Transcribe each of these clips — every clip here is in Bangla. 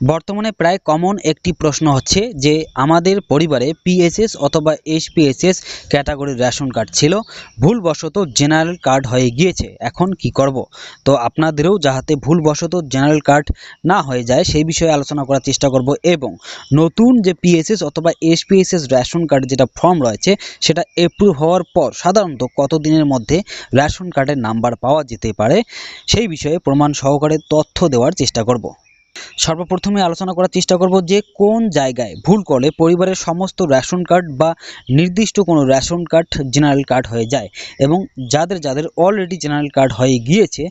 বর্তমানে প্রায় কমন একটি প্রশ্ন হচ্ছে যে আমাদের পরিবারে পিএসএস অথবা এইচপিএসএস ক্যাটাগরির রেশন কার্ড ছিল, ভুলবশত জেনারেল কার্ড হয়ে গিয়েছে, এখন কি করব? তো আপনাদেরও যাহাতে ভুলবশত জেনারেল কার্ড না হয়ে যায়, সেই বিষয়ে আলোচনা করার চেষ্টা করব এবং নতুন যে পিএসএস অথবা এইচপিএসএস রেশন কার্ড যেটা ফর্ম রয়েছে, সেটা এপ্রুভ হওয়ার পর সাধারণত কত দিনের মধ্যে রেশন কার্ডের নাম্বার পাওয়া যেতে পারে, সেই বিষয়ে প্রমাণ সহকারে তথ্য দেওয়ার চেষ্টা করব। সর্বপ্রথমে আলোচনা করার চেষ্টা করব যে কোন জায়গায় ভুল করলে পরিবারের সমস্ত রেশন কার্ড বা নির্দিষ্ট কোনো রেশন কার্ড, জেনারেল কার্ড হয়ে যায় এবং যাদের যাদের অলরেডি জেনারেল কার্ড হয়ে গিয়েছে,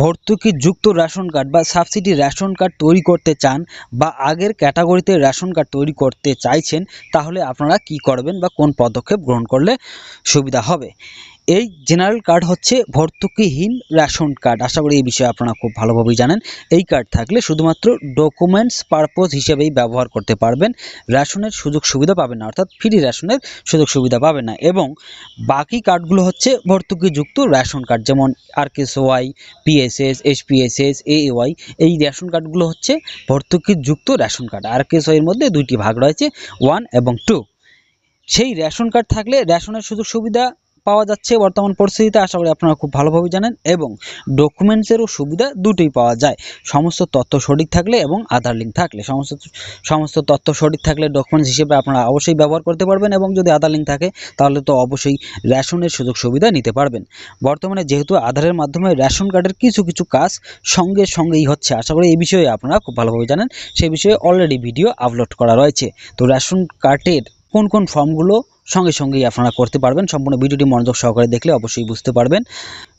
ভর্তুকি যুক্ত রেশন কার্ড বা সাবসিডি রেশন কার্ড তৈরি করতে চান বা আগের ক্যাটাগরিতে রেশন কার্ড তৈরি করতে চাইছেন, তাহলে আপনারা কি করবেন বা কোন পদক্ষেপ গ্রহণ করলে সুবিধা হবে? এই জেনারেল কার্ড হচ্ছে ভর্তুকিহীন রেশন কার্ড আশা করি এই বিষয়ে আপনারা খুব ভালোভাবেই জানেন। এই কার্ড থাকলে শুধুমাত্র ডকুমেন্টস পারপোজ হিসেবেই ব্যবহার করতে পারবেন। রেশনের সুযোগ সুবিধা পাবেন না, অর্থাৎ ফ্রি রেশনের সুযোগ সুবিধা পাবেন না। এবং বাকি কার্ডগুলো হচ্ছে ভর্তুকিযুক্ত রেশন কার্ড যেমন আরকেএসওয়াই পিএসএস এইচপিএসএস এওয়াই এই রেশন কার্ডগুলো হচ্ছে ভর্তুকিযুক্ত রেশন কার্ড আরকেএসওয়াই এর মধ্যে দুইটি ভাগ রয়েছে ওয়ান এবং টু সেই রেশন কার্ড থাকলে রেশনের সুযোগ সুবিধা পাওয়া যাচ্ছে, বর্তমান পরিস্থিতিতে আশা করি আপনারা খুব ভালোভাবে জানেন এবং ডকুমেন্টসেরও সুবিধা দুটোই পাওয়া যায়। সমস্ত তথ্য সঠিক থাকলে এবং আধার লিঙ্ক থাকলে। সমস্ত সমস্ত তথ্য সঠিক থাকলে ডকুমেন্টস হিসেবে আপনারা অবশ্যই ব্যবহার করতে পারবেন এবং যদি আধার লিঙ্ক থাকে, তাহলে তো অবশ্যই রেশনের সুযোগ সুবিধা নিতে পারবেন। বর্তমানে যেহেতু আধারের মাধ্যমে রেশন কার্ডের কিছু কিছু কাজ সঙ্গে, সঙ্গেই হচ্ছে, আশা করি এই বিষয়ে আপনারা খুব ভালোভাবে জানেন। সেই বিষয়ে অলরেডি ভিডিও আপলোড করা রয়েছে। তো রেশন কার্ডের কোন কোন ফর্মগুলো সঙ্গে সঙ্গেই আপনারা করতে পারবেন। সম্পূর্ণ ভিডিওটি মনোযোগ সহকারে দেখলে অবশ্যই বুঝতে পারবেন।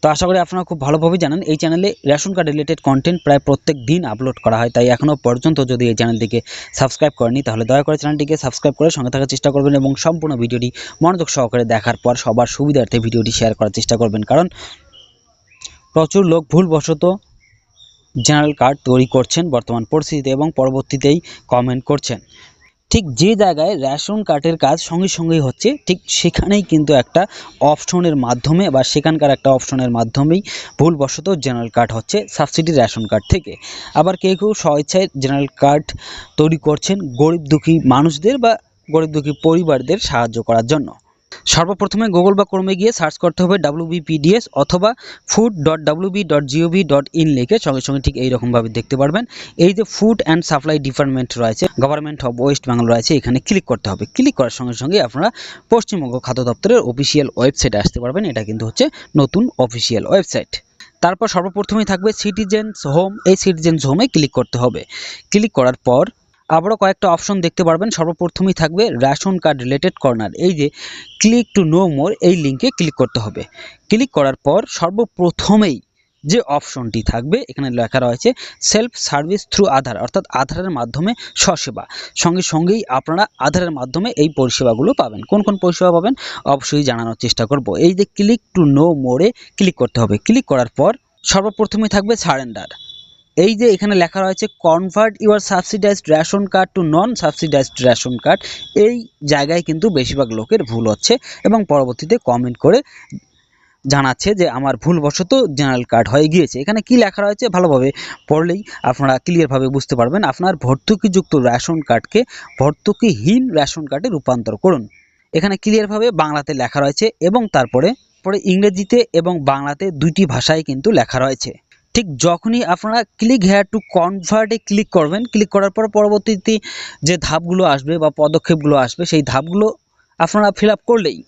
তো আশা করি আপনারা খুব ভালোভাবে জানেন, এই চ্যানেলে রেশন কার্ড রিলেটেড কন্টেন্ট প্রায় প্রত্যেক দিন আপলোড করা হয়। তাই এখনও পর্যন্ত যদি এই চ্যানেলটিকে সাবস্ক্রাইব করেনি তাহলে দয়া করে চ্যানেলটিকে সাবস্ক্রাইব করে সঙ্গে থাকার চেষ্টা করবেন এবং সম্পূর্ণ ভিডিওটি মনোযোগ সহকারে দেখার পর সবার সুবিধার্থে ভিডিওটি শেয়ার করার চেষ্টা করবেন। কারণ প্রচুর লোক ভুলবশত জেনারেল কার্ড তৈরি করছেন, বর্তমান পরিস্থিতিতে এবং পরবর্তীতেই কমেন্ট করছেন। ঠিক যে জায়গায় রেশন কার্ডের কাজ সঙ্গে সঙ্গেই হচ্ছে, ঠিক সেখানেই কিন্তু একটা অপশনের মাধ্যমে বা সেখানকার একটা অপশনের মাধ্যমেই ভুলবশত জেনারেল কার্ড হচ্ছে সাবসিডি রেশন কার্ড থেকে। আবার কেউ কেউ স্বেচ্ছায় জেনারেল কার্ড তৈরি করছেন গরিব দুঃখী মানুষদের বা গরিব দুঃখী পরিবারদের সাহায্য করার জন্য। সর্বপ্রথমে গুগল বা ক্রমে গিয়ে সার্চ করতে হবে ডাব্লিউবিপিডিএস অথবা food dot WB dot GOV dot in লিখে সঙ্গে সঙ্গে ঠিক এইরকমভাবে দেখতে পারবেন। এই যে ফুড অ্যান্ড সাপ্লাই ডিপার্টমেন্ট রয়েছে গভর্নমেন্ট অফ ওয়েস্ট বেঙ্গল রয়েছে, এখানে ক্লিক করতে হবে। ক্লিক করার সঙ্গে সঙ্গে আপনারা পশ্চিমবঙ্গ খাদ্য দপ্তরের অফিসিয়াল ওয়েবসাইটে আসতে পারবেন। এটা কিন্তু হচ্ছে নতুন অফিসিয়াল ওয়েবসাইট তারপর সর্বপ্রথমেই থাকবে সিটিজেন্স হোম এই সিটিজেন্স হোমে ক্লিক করতে হবে। ক্লিক করার পর আবারও কয়েকটা অপশন দেখতে পারবেন। সর্বপ্রথমেই থাকবে রেশন কার্ড রিলেটেড কর্নার এই যে ক্লিক টু নো মোর এই লিঙ্কে ক্লিক করতে হবে। ক্লিক করার পর সর্বপ্রথমেই যে অপশনটি থাকবে, এখানে লেখা রয়েছে সেলফ সার্ভিস থ্রু আধার অর্থাৎ আধারের মাধ্যমে স্বসেবা। সঙ্গে সঙ্গেই আপনারা আধারের মাধ্যমে এই পরিষেবাগুলো পাবেন। কোন কোন পরিষেবা পাবেন? অবশ্যই জানানোর চেষ্টা করব। এই যে ক্লিক টু নো মোড়ে ক্লিক করতে হবে। ক্লিক করার পর সর্বপ্রথমেই থাকবে সারেন্ডার এই যে এখানে লেখা রয়েছে convert your subsidised ration card to non subsidised ration card এই জায়গায় কিন্তু বেশিরভাগ লোকের ভুল হচ্ছে এবং পরবর্তীতে কমেন্ট করে জানাচ্ছে যে, আমার ভুলবশত জেনারেল কার্ড হয়ে গিয়েছে। এখানে কি লেখা রয়েছে? ভালোভাবে পড়লেই আপনারা ক্লিয়ারভাবে বুঝতে পারবেন। আপনার ভর্তুকিযুক্ত রেশন কার্ডকে ভর্তুকিহীন রেশন কার্ডে রূপান্তর করুন। এখানে ক্লিয়ারভাবে বাংলাতে লেখা রয়েছে এবং তারপরে, পরে ইংরেজিতে এবং বাংলাতে দুইটি ভাষায় কিন্তু লেখা রয়েছে। ঠিক যখনই আপনারা ক্লিক হেয়ার টু কনভার্টে ক্লিক করবেন ক্লিক করার পর পরবর্তীতে যে ধাপগুলো আসবে বা পদক্ষেপগুলো আসবে, সেই ধাপগুলো আপনারা ফিল করলেই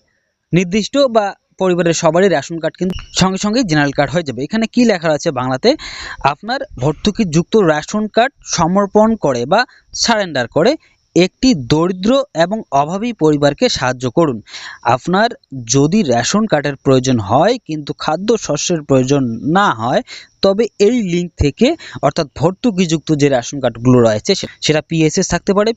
নির্দিষ্ট বা পরিবারের সবারই রেশন কার্ড কিন্তু সঙ্গে সঙ্গে জেনারেল কার্ড হয়ে যাবে। এখানে কি লেখা আছে বাংলাতে? আপনার ভর্তুকিযুক্ত রেশন কার্ড সমর্পণ করে বা সারেন্ডার করে একটি দরিদ্র এবং অভাবী পরিবারকে সাহায্য করুন। আপনার যদি রেশন কার্ডের প্রয়োজন হয় কিন্তু খাদ্য শস্যের প্রয়োজন না হয়, তবে এই লিঙ্ক থেকে অর্থাৎ ভর্তুকিযুক্ত যে রেশন কার্ডগুলো রয়েছে সেটা পিএসএস থাকতে পারে।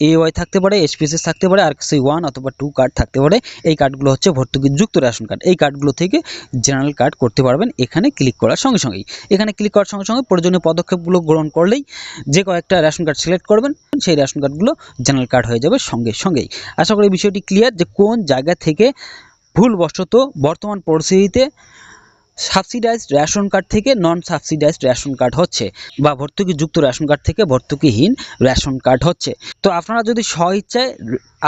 এওয়াই থাকতে পারে এসপিএসএস থাকতে পারে, আর সি ওয়ান অথবা টু কার্ড থাকতে পারে। এই কার্ডগুলো হচ্ছে ভর্তুকিযুক্ত রেশন কার্ড এই কার্ডগুলো থেকে জেনারেল কার্ড করতে পারবেন এখানে ক্লিক করার সঙ্গে সঙ্গেই। এখানে ক্লিক করার সঙ্গে সঙ্গে প্রয়োজনীয় পদক্ষেপগুলো গ্রহণ করলেই যে কয়েকটা রেশন কার্ড সিলেক্ট করবেন, সেই রেশন কার্ডগুলো জেনারেল কার্ড হয়ে যাবে সঙ্গে সঙ্গেই। আশা করি বিষয়টি ক্লিয়ার যে কোন জায়গা থেকে ভুলবশত বর্তমান পরিস্থিতিতে সাবসিডাইজড রেশন কার্ড থেকে নন সাবসিডাইজড রেশন কার্ড হচ্ছে বা ভর্তুকিযুক্ত রেশন কার্ড থেকে ভর্তুকিহীন রেশন কার্ড হচ্ছে। তো আপনারা যদি স্বইচ্ছায়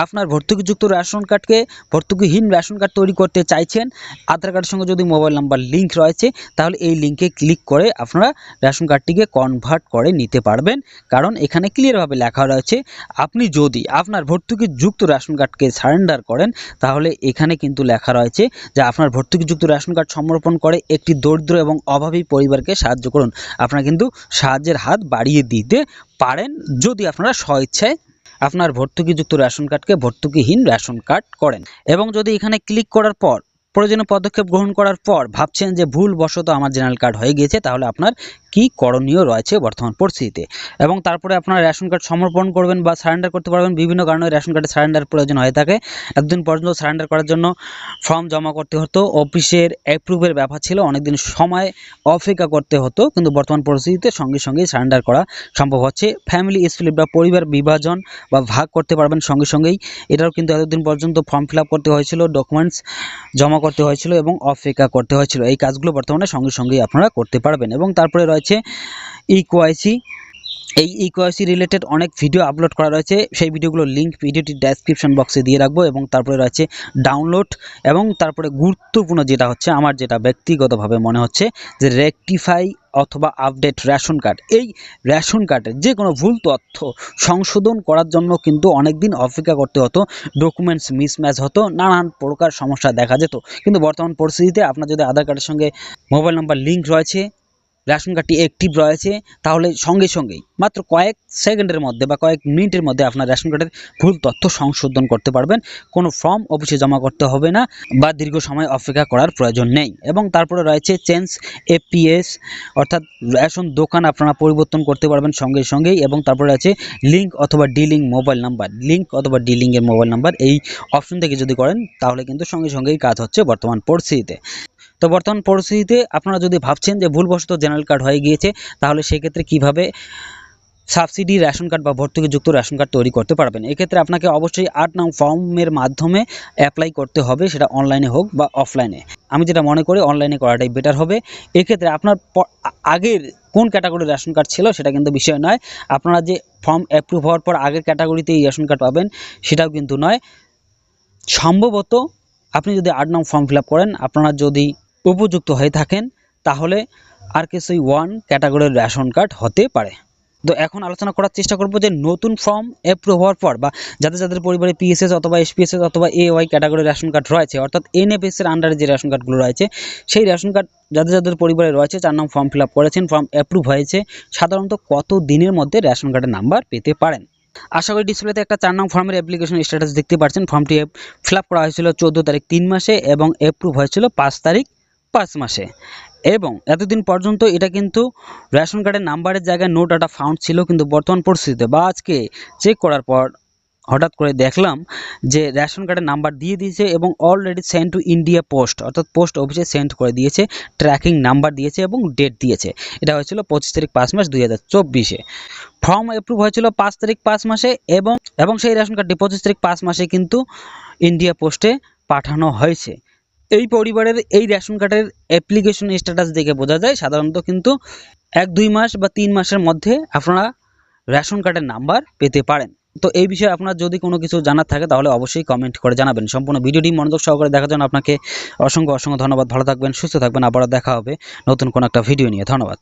আপনার ভর্তুকিযুক্ত রেশন কার্ডকে ভর্তুকিহীন রেশন কার্ড তৈরি করতে চাইছেন, আধার কার্ডের সঙ্গে যদি মোবাইল নাম্বার লিংক রয়েছে, তাহলে এই লিঙ্কে ক্লিক করে আপনারা রেশন কার্ডটিকে কনভার্ট করে নিতে পারবেন। কারণ এখানে ক্লিয়ারভাবে লেখা রয়েছে, আপনি যদি আপনার ভর্তুকিযুক্ত রেশন কার্ডকে সারেন্ডার করেন, তাহলে এখানে কিন্তু লেখা রয়েছে যে আপনার ভর্তুকিযুক্ত রেশন কার্ড সমর্পণ করে একটি দরিদ্র এবং অভাবী পরিবারকে সাহায্য করুন। আপনারা কিন্তু সাহায্যের হাত বাড়িয়ে দিতে পারেন যদি আপনারা স্বইচ্ছায় আপনার ভর্তুকিযুক্ত রেশন কার্ডকে ভর্তুকিহীন রেশন কার্ড করেন। এবং যদি এখানে ক্লিক করার পর, প্রয়োজনীয় পদক্ষেপ গ্রহণ করার পর ভাবছেন যে ভুলবশত আমার জেনারেল কার্ড হয়ে গিয়েছে, তাহলে আপনার কি করণীয় রয়েছে বর্তমান পরিস্থিতিতে? এবং তারপরে আপনার রেশন কার্ড সমর্পণ করবেন বা সারেন্ডার করতে পারবেন, বিভিন্ন কারণে রেশন কার্ডে সারেন্ডার প্রয়োজন হয়ে থাকে। একদিন পর্যন্ত সারেন্ডার করার জন্য ফর্ম জমা করতে হতো, অফিসের অ্যাপ্রুভের ব্যাপার ছিল, অনেকদিন সময় অপেক্ষা করতে হতো, কিন্তু বর্তমান পরিস্থিতিতে সঙ্গে সঙ্গেই সারেন্ডার করা সম্ভব হচ্ছে। ফ্যামিলি স্প্লিট বা পরিবার বিভাজন বা ভাগ করতে পারবেন সঙ্গে সঙ্গেই। এটাও কিন্তু এতদিন পর্যন্ত ফর্ম ফিল করতে হয়েছিল ডকুমেন্টস জমা করতে হয়েছিল এবং অপেক্ষা করতে হয়েছিল। এই কাজগুলো বর্তমানে সঙ্গে সঙ্গেই আপনারা করতে পারবেন। এবং তারপরে রয়েছে ইকোয়াইসি এই ইকোয়াইসি রিলেটেড অনেক ভিডিও আপলোড করা রয়েছে। সেই ভিডিওগুলোর লিঙ্ক ভিডিওটি ডেসক্রিপশন বক্সে দিয়ে রাখব এবং তারপরে রয়েছে ডাউনলোড এবং তারপরে গুরুত্বপূর্ণ যেটা হচ্ছে, আমার যেটা ব্যক্তিগতভাবে মনে হচ্ছে যে রেকটিফাই অথবা আপডেট রেশন কার্ড এই রেশন কার্ডের যে কোনো ভুল তথ্য সংশোধন করার জন্য কিন্তু অনেক দিন অপেক্ষা করতে হতো ডকুমেন্টস মিসম্যাচ হতো, নানান প্রকার সমস্যা দেখা যেত। কিন্তু বর্তমান পরিস্থিতিতে আপনার যদি আধার কার্ডের সঙ্গে মোবাইল নাম্বার লিঙ্ক রয়েছে রেশন কার্ডটি অ্যাক্টিভ রয়েছে, তাহলে সঙ্গে সঙ্গেই, মাত্র কয়েক সেকেন্ডের মধ্যে বা কয়েক মিনিটের মধ্যে আপনার রেশন কার্ডের ভুল তথ্য সংশোধন করতে পারবেন। কোনো ফর্ম অফিসে জমা করতে হবে না বা দীর্ঘ সময় অপেক্ষা করার প্রয়োজন নেই। এবং তারপরে রয়েছে চেঞ্জ এপিএস, অর্থাৎ রেশন দোকান আপনারা পরিবর্তন করতে পারবেন সঙ্গে সঙ্গেই এবং তারপরে আছে লিঙ্ক অথবা ডিলিং মোবাইল নাম্বার লিঙ্ক অথবা ডিলিংয়ের মোবাইল নাম্বার এই অপশন থেকে যদি করেন, তাহলে কিন্তু সঙ্গে সঙ্গেই কাজ হচ্ছে বর্তমান পরিস্থিতিতে। তো বর্তমান পরিস্থিতিতে আপনারা যদি ভাবছেন যে ভুলবশত জেনারেল কার্ড হয়ে গিয়েছে, তাহলে সেক্ষেত্রে কীভাবে সাবসিডি, রেশন কার্ড বা ভর্তুকিযুক্ত রেশন কার্ড তৈরি করতে পারবেন? এক্ষেত্রে আপনাকে অবশ্যই আট নং ফর্মের মাধ্যমে অ্যাপ্লাই করতে হবে, সেটা অনলাইনে হোক বা অফলাইনে আমি যেটা মনে করি অনলাইনে করাটাই বেটার হবে। এক্ষেত্রে আপনার আগের কোন ক্যাটাগরির রেশন কার্ড ছিল সেটা কিন্তু বিষয় নয়। আপনারা যে ফর্ম অ্যাপ্রুভ হওয়ার পর আগের ক্যাটাগরিতে এই রেশন কার্ড পাবেন, সেটাও কিন্তু নয়। সম্ভবত আপনি যদি আট নং ফর্ম ফিল করেন, আপনারা যদি উপযুক্ত হয়ে থাকেন, তাহলে আর কিছুই ওয়ান ক্যাটাগরির রেশন কার্ড হতে পারে। তো এখন আলোচনা করার চেষ্টা করব যে নতুন ফর্ম অ্যাপ্রুভ হওয়ার পর বা যাদের যাদের পরিবারে পিএসএস অথবা এসপিএসএস অথবা এ ওয়াই ক্যাটাগরির রেশন কার্ড রয়েছে, অর্থাৎ এনএফএস এর আন্ডারে যে রেশন কার্ডগুলো রয়েছে, সেই রেশন কার্ড যাদের যাদের পরিবারে রয়েছে চার নাম ফর্ম ফিল করেছেন ফর্ম অ্যাপ্রুভ হয়েছে, সাধারণত কত দিনের মধ্যে রেশন কার্ডের নাম্বার পেতে পারেন? আশা করি ডিসপ্লেতে একটা চার নং ফর্মের অ্যাপ্লিকেশন স্ট্যাটাস দেখতে পাচ্ছেন। ফর্মটি ফিল করা হয়েছিল চোদ্দ তারিখ তিন মাসে এবং অ্যাপ্রুভ হয়েছিল পাঁচ তারিখ পাঁচ মাসে। এবং এতদিন পর্যন্ত এটা কিন্তু রেশন কার্ডের নাম্বারের জায়গায় নো ডাটা ফাউন্ড ছিল, কিন্তু বর্তমান পরিস্থিতিতে বা আজকে চেক করার পর হঠাৎ করে দেখলাম যে রেশন কার্ডের নাম্বার দিয়ে দিয়েছে এবং already send to India post অর্থাৎ পোস্ট অফিসে সেন্ড করে দিয়েছে ট্র্যাকিং নাম্বার দিয়েছে এবং ডেট দিয়েছে। এটা হয়েছিল পঁচিশ তারিখ পাঁচ মাস দুই হাজার চব্বিশে। ফর্ম অ্যাপ্রুভ হয়েছিল পাঁচ তারিখ পাঁচ মাসে এবং এবং সেই রেশন কার্ডটি পঁচিশ তারিখ পাঁচ মাসে কিন্তু ইন্ডিয়া পোস্টে পাঠানো হয়েছে। এই পরিবারের এই রেশন কার্ডের অ্যাপ্লিকেশন স্ট্যাটাস দেখে বোঝা যায়। সাধারণত কিন্তু এক, দুই মাস বা তিন মাসের মধ্যে আপনারা রেশন কার্ডের নাম্বার পেতে পারেন। তো এই বিষয়ে আপনার যদি কোনো কিছু জানার থাকে তাহলে অবশ্যই কমেন্ট করে জানাবেন। সম্পূর্ণ ভিডিওটি মনোযোগ সহকারে দেখার জন্য আপনাকে অসংখ্য অসংখ্য ধন্যবাদ। ভালো থাকবেন, সুস্থ থাকবেন। আবারও দেখা হবে নতুন কোনো একটা ভিডিও নিয়ে। ধন্যবাদ।